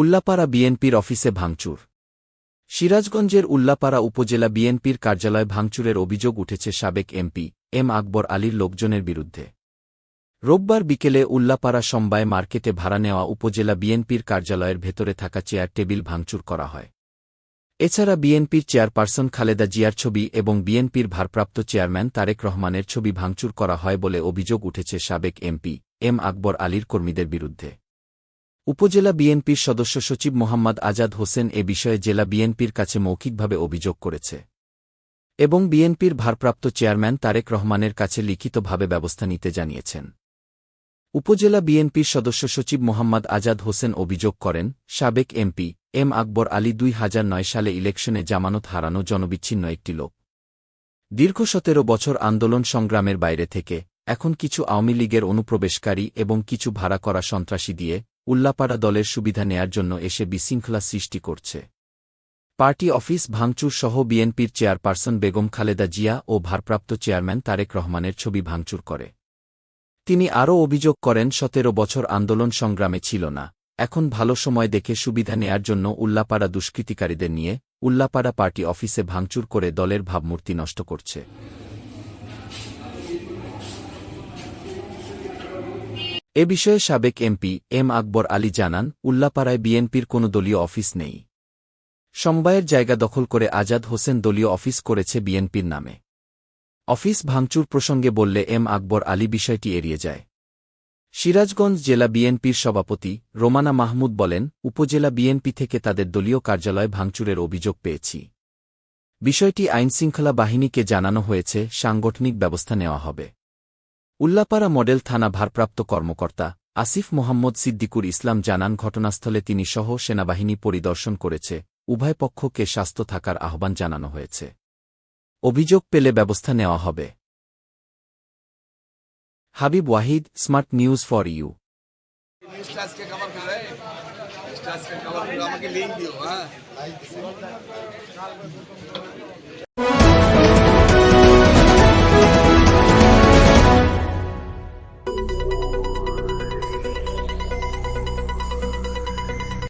উল্লাপাড়া বিএনপির অফিসে ভাঙচুর। সিরাজগঞ্জের উল্লাপাড়া উপজেলা বিএনপির কার্যালয় ভাঙচুরের অভিযোগ উঠেছে সাবেক এমপি এম আকবর আলীর লোকজনের বিরুদ্ধে। রোববার বিকেলে উল্লাপাড়া সম্বায় মার্কেটে ভাড়া নেওয়া উপজেলা বিএনপির কার্যালয়ের ভেতরে থাকা চেয়ার টেবিল ভাঙচুর করা হয়। এছাড়া বিএনপির চেয়ারপারসন খালেদা জিয়ার ছবি এবং বিএনপির ভারপ্রাপ্ত চেয়ারম্যান তারেক রহমানের ছবি ভাঙচুর করা হয় বলে অভিযোগ উঠেছে সাবেক এমপি এম আকবর আলীর কর্মীদের বিরুদ্ধে। উপজেলা বিএনপির সদস্য সচিব মোহাম্মদ আজাদ হোসেন এ বিষয়ে জেলা বিএনপির কাছে মৌখিকভাবে অভিযোগ করেছে এবং বিএনপির ভারপ্রাপ্ত চেয়ারম্যান তারেক রহমানের কাছে লিখিতভাবে ব্যবস্থা নিতে জানিয়েছেন। উপজেলা বিএনপির সদস্য সচিব মোহাম্মদ আজাদ হোসেন অভিযোগ করেন, সাবেক এমপি এম আকবর আলী দুই হাজার নয় সালে ইলেকশনে জামানত হারানো জনবিচ্ছিন্ন একটি লোক। দীর্ঘ সতেরো বছর আন্দোলন সংগ্রামের বাইরে থেকে এখন কিছু আওয়ামী লীগের অনুপ্রবেশকারী এবং কিছু ভাড়া করা সন্ত্রাসী দিয়ে উল্লাপাড়া দলের সুবিধা নেয়ার জন্য এসে বিশৃঙ্খলা সৃষ্টি করছে। পার্টি অফিস ভাঙচুর সহ বিএনপির চেয়ারপারসন বেগম খালেদা জিয়া ও ভারপ্রাপ্ত চেয়ারম্যান তারেক রহমানের ছবি ভাঙচুর করে। তিনি আরও অভিযোগ করেন, সতেরো বছর আন্দোলন সংগ্রামে ছিল না। এখন ভালো সময় দেখে সুবিধা নেয়ার জন্য উল্লাপাড়া দুষ্কৃতিকারীদের নিয়ে উল্লাপাড়া পার্টি অফিসে ভাঙচুর করে দলের ভাবমূর্তি নষ্ট করছে। এ বিষয়ে সাবেক এমপি এম আকবর আলী জানান, উল্লাপাড়ায় বিএনপির কোনো দলীয় অফিস নেই। সমবায়ের জায়গা দখল করে আজাদ হোসেন দলীয় অফিস করেছে বিএনপির নামে। অফিস ভাঙচুর প্রসঙ্গে বললে এম আকবর আলী বিষয়টি এড়িয়ে যায়। সিরাজগঞ্জ জেলা বিএনপির সভাপতি রোমানা মাহমুদ বলেন, উপজেলা বিএনপি থেকে তাদের দলীয় কার্যালয় ভাঙচুরের অভিযোগ পেয়েছি। বিষয়টি আইনশৃঙ্খলা বাহিনীকে জানানো হয়েছে, সাংগঠনিক ব্যবস্থা নেওয়া হবে। উল্লাপাড়া মডেল থানা ভারপ্রাপ্ত কর্মকর্তা আসিফ মোহাম্মদ সিদ্দিকুর ইসলাম জানান, ঘটনাস্থলে তিনি সহ সেনাবাহিনী পরিদর্শন করেছে। উভয় পক্ষকে স্বাস্থ্য থাকার আহ্বান জানানো হয়েছে। অভিযোগ পেলে ব্যবস্থা নেওয়া হবে। Habib Wahid, smart news for you. আমাকে লিঙ্ক দিও হ্যাঁ